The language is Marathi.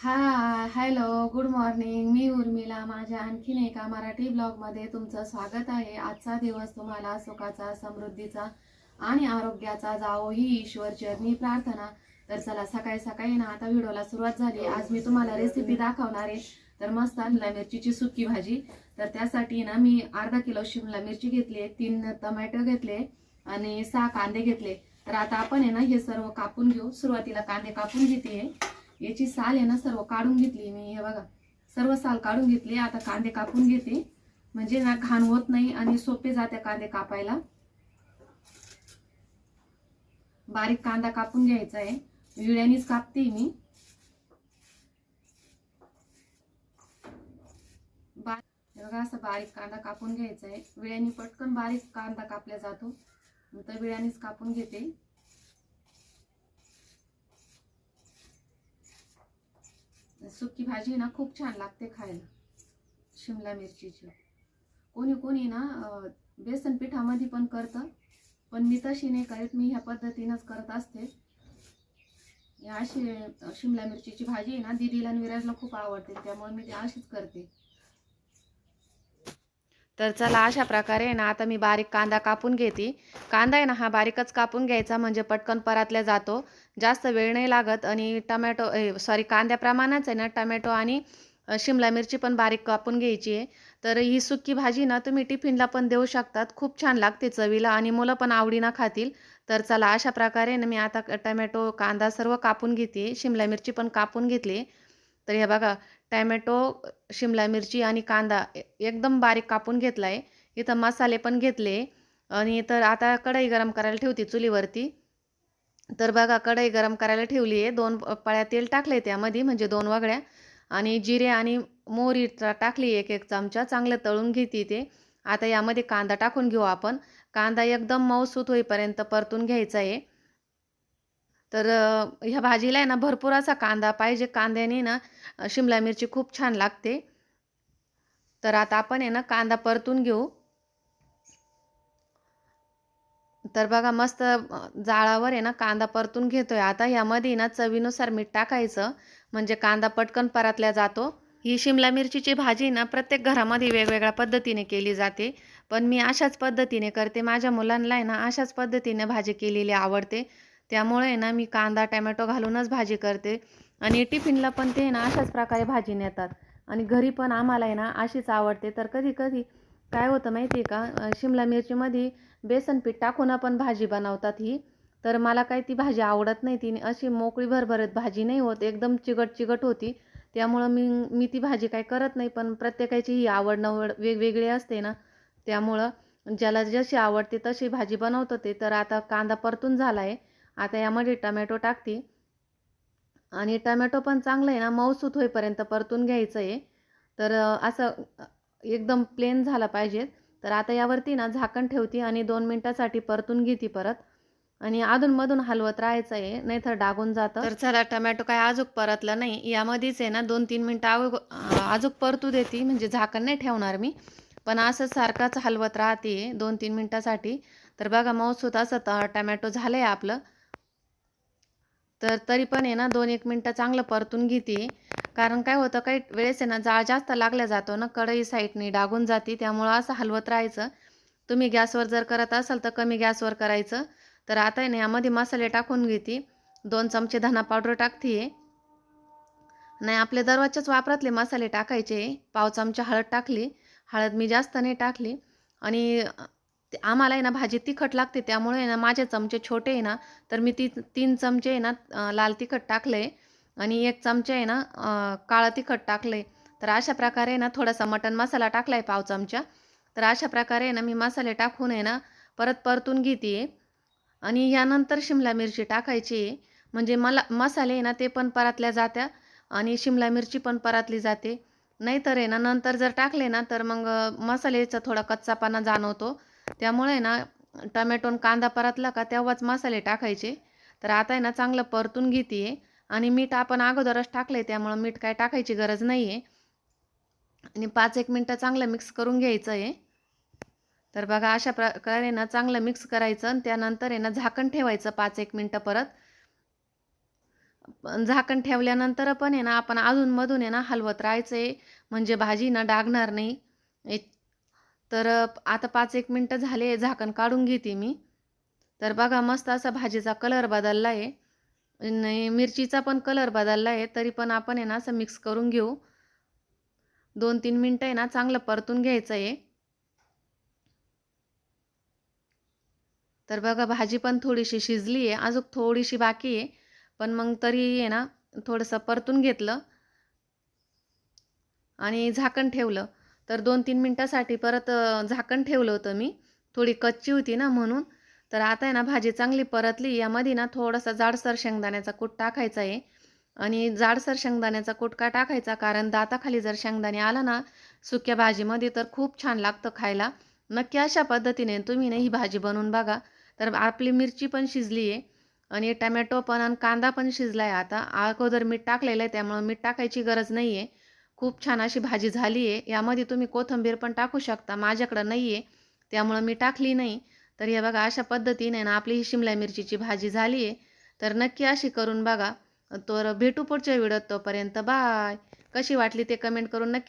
हाय हॅलो गुड मॉर्निंग मी उर्मिला. माझ्या आणखीन एका मराठी ब्लॉगमध्ये तुमचं स्वागत आहे. आजचा दिवस तुम्हाला सुखाचा समृद्धीचा आणि आरोग्याचा जावो ही ईश्वर चरणी प्रार्थना. तर चला सकाळी सकाळी ना आता व्हिडिओला सुरुवात झाली. आज मी तुम्हाला रेसिपी दाखवणार आहे. तर मस्त शिमला मिरचीची सुकी भाजी. तर त्यासाठी ना मी अर्धा किलो शिमला मिरची घेतली आहे तीन टमॅटो घेतले आणि सहा कांदे घेतले. तर आता आपण आहे ना हे सर्व कापून घेऊ. सुरुवातीला कांदे कापून घेते. याची साल आहे ना सर्व काढून घेतली मी हे बघा. सर्व साल काढून घेतली आता कांदे कापून घेते. म्हणजे ना घाण होत नाही आणि सोपे जाते कांदे कापायला. बारीक कांदा कापून घ्यायचा आहे. विड्यानीच कापते मी. बा बघा असं बारीक कांदा कापून घ्यायचा आहे. विड्यानी पटकन बारीक कांदा कापला जातो. तर विड्यानीच कापून घेते. सुकी भाजी ना खूप छान लागते खायला. शिमला मिरचीची. कोणी कोणी ना बेसन पिठामध्ये पण करतं पण मी तशी नाही करत. मी ह्या पद्धतीनंच करत असते. अशी शिमला मिरचीची भाजी आहे ना दिदीला आणि विराजला खूप आवडते त्यामुळे मी ती अशीच करते. तर चला अशा प्रकारे आहे ना आता मी बारीक कांदा कापून घेते. कांदा आहे ना हा बारीकच कापून घ्यायचा म्हणजे पटकन परातल्या जातो. जास्त वेळ नाही लागत आणि टमॅटो सॉरी कांद्याप्रमाणेच आहे ना टमॅटो आणि शिमला मिरची पण बारीक कापून घ्यायची आहे. तर ही सुकी भाजी ना तुम्ही टिफिनला पण देऊ शकतात. खूप छान लागते चवीला आणि मुलं पण आवडीनं खातील. तर चला अशा प्रकारे ना मी आता टमॅटो कांदा सर्व कापून घेते. शिमला मिरची पण कापून घेतली. तर हे बघा टॅमॅटो शिमला मिरची आणि कांदा ए- एकदम बारीक कापून घेतला आहे इथं मसाले पण घेतले. आणि तर आता कढई गरम करायला ठेवते चुलीवरती. तर बघा कढई गरम करायला ठेवली आहे. दोन पळ्या तेल आहे त्यामध्ये म्हणजे दोन वगळ्या. आणि जिरे आणि मोहरी टाकली एक एक चमचा. चांगलं तळून घेते ते. आता यामध्ये कांदा टाकून घेऊ आपण. कांदा एकदम मऊसूत होईपर्यंत परतून घ्यायचा आहे. तर ह्या भाजीला आहे ना भरपूर असा कांदा पाहिजे. कांद्याने ना शिमला मिरची खूप छान लागते. तर आता आपण आहे ना कांदा परतून घेऊ. तर बघा मस्त जाळावर आहे ना कांदा परतून घेतोय. आता ह्यामध्ये ना चवीनुसार मीठ टाकायचं. म्हणजे कांदा पटकन परतल्या जातो. ही शिमला मिरचीची भाजी ना प्रत्येक घरामध्ये वेगवेगळ्या पद्धतीने केली जाते. पण मी अशाच पद्धतीने करते. माझ्या मुलांना आहे ना अशाच पद्धतीने भाजी केलेली आवडते. त्यामुळे आहे ना मी कांदा टमॅटो घालूनच भाजी करते. आणि टिफिनला पण ते आहे ना अशाच प्रकारे भाजी नेतात. आणि घरी पण आम्हाला आहे ना अशीच आवडते. तर कधी कधी काय होतं माहिती आहे का शिमला मिरचीमध्ये बेसन पीठ टाकून आपण भाजी बनवतात ही. तर मला काही ती भाजी आवडत नाही. ती अशी मोकळी भरभरत भाजी नाही होत. एकदम चिकट चिकट होती. त्यामुळं मी मी ती भाजी काय करत नाही. पण प्रत्येकाची ही आवड नवड वेगवेगळी असते ना. त्यामुळं ज्याला जशी आवडते तशी भाजी बनवतो ते. तर आता कांदा परतून झाला आहे आता यामध्ये टमॅटो टाकते. आणि टमॅटो पण चांगलं आहे ना मऊसूत होईपर्यंत परतून घ्यायचं आहे. तर असं एकदम प्लेन झाला पाहिजे. तर आता यावरती ना झाकण ठेवते आणि दोन मिनटासाठी परतून घेते परत. आणि अधूनमधून हलवत राहायचं आहे नाहीतर डागून जातं. तर चला टमॅटो काय अजूक परतलं नाही. यामध्येच आहे ना दोन तीन मिनटं अगो अजूक परतू देते. म्हणजे झाकण नाही ठेवणार मी. पण असं सारखाच हलवत राहते दोन तीन मिनटासाठी. तर बघा मऊसूत असं टमॅटो झालं आहे आपलं. तर तरी पण आहे ना दोन एक मिनटं चांगलं परतून घेते. कारण काय होतं काही वेळेस आहे ना जाळ जास्त लागल्या जातो ना कढई साईडनी डागून जाते त्यामुळं असं हलवत राहायचं. तुम्ही गॅसवर जर करत असाल तर कमी गॅसवर करायचं. तर आता आहे ना यामध्ये मसाले टाकून घेते. दोन चमचे धना पावडर टाकते. नाही आपले दरवाजेच वापरातले मसाले टाकायचे. पाव चमचा हळद टाकली. हळद मी जास्त नाही टाकली. आणि ते- आम्हाला आहे ना भाजी तिखट लागते त्यामुळे आहे ना माझे चमचे छोटे आहे ना तर मी ती तीन चमचे आहे ना लाल तिखट टाकले आणि एक चमचे आहे ना काळं तिखट टाकले. तर अशा प्रकारे आहे ना थोडासा मटन मसाला टाकला आहे पाव चमचा. तर अशा प्रकारे आहे ना मी मसाले टाकून आहे ना परत परतून घेते. आणि यानंतर शिमला मिरची टाकायची. आहे. म्हणजे मला मसाले आहे ना ते पण परतल्या जात्या आणि शिमला मिरची पण परतली जाते. नाहीतर आहे ना नंतर जर टाकले ना तर मग मसाल्याचा थोडा कच्चापणा जाणवतो. त्यामुळे ना टमॅटो आणि कांदा परतला का तेव्हाच मसाले टाकायचे. तर आता आहे ना चांगलं परतून घेते आणि मीठ आपण अगोदरच टाकले त्यामुळं मीठ काय टाकायची गरज नाही आहे आणि पाच एक मिनटं चांगलं मिक्स करून घ्यायचं आहे तर बघा अशा प्रकारे ना चांगलं मिक्स करायचं आणि त्यानंतर आहे ना झाकण ठेवायचं पाच एक मिनटं परत. झाकण ठेवल्यानंतर पण आहे ना आपण अधूनमधून आहे ना हलवत राहायचं आहे म्हणजे भाजी ना डागणार नाही. तर आता पाच एक मिनटं झाले झाकण काढून घेते मी. तर बघा मस्त असा भाजीचा कलर बदलला आहे. नाही मिरचीचा पण कलर बदलला आहे तरी पण आपण आहे ना असं मिक्स करून घेऊ. दोन तीन मिनटं आहे ना चांगलं परतून घ्यायचं आहे. तर बघा भाजी पण थोडीशी शिजली आहे. अजून थोडीशी बाकी आहे. पण मग तरी आहे ना थोडंसं परतून घेतलं. आणि झाकण ठेवलं. तर दोन तीन मिनटासाठी परत झाकण ठेवलं होतं मी. थोडी कच्ची होती ना म्हणून. तर आता आहे ना भाजी चांगली परतली. यामध्ये ना थोडासा जाडसर शेंगदाण्याचा कूट टाकायचा आहे. आणि जाडसर शेंगदाण्याचा कूट का टाकायचा? कारण दाताखाली जर शेंगदाणे आला ना सुक्या भाजीमध्ये तर खूप छान लागतं खायला. नक्की अशा पद्धतीने तुम्ही ना ही भाजी बनवून बघा. तर आपली मिरची पण शिजली आहे. आणि टमॅटो पण आणि कांदा पण शिजला आहे आता. अगोदर मीठ टाकलेलं आहे त्यामुळं मीठ टाकायची गरज नाही आहे खूप छान अशी भाजी झाली आहे. यामध्ये तुम्ही कोथिंबीर पण टाकू शकता. माझ्याकडं नाही आहे त्यामुळं मी टाकली नाही. तर हे बघा अशा पद्धतीने ना आपली ही शिमला मिरचीची भाजी झाली आहे. तर नक्की अशी करून बघा. तर भेटू पुढच्या व्हिडिओत तोपर्यंत बाय. कशी वाटली ते कमेंट करून नक्की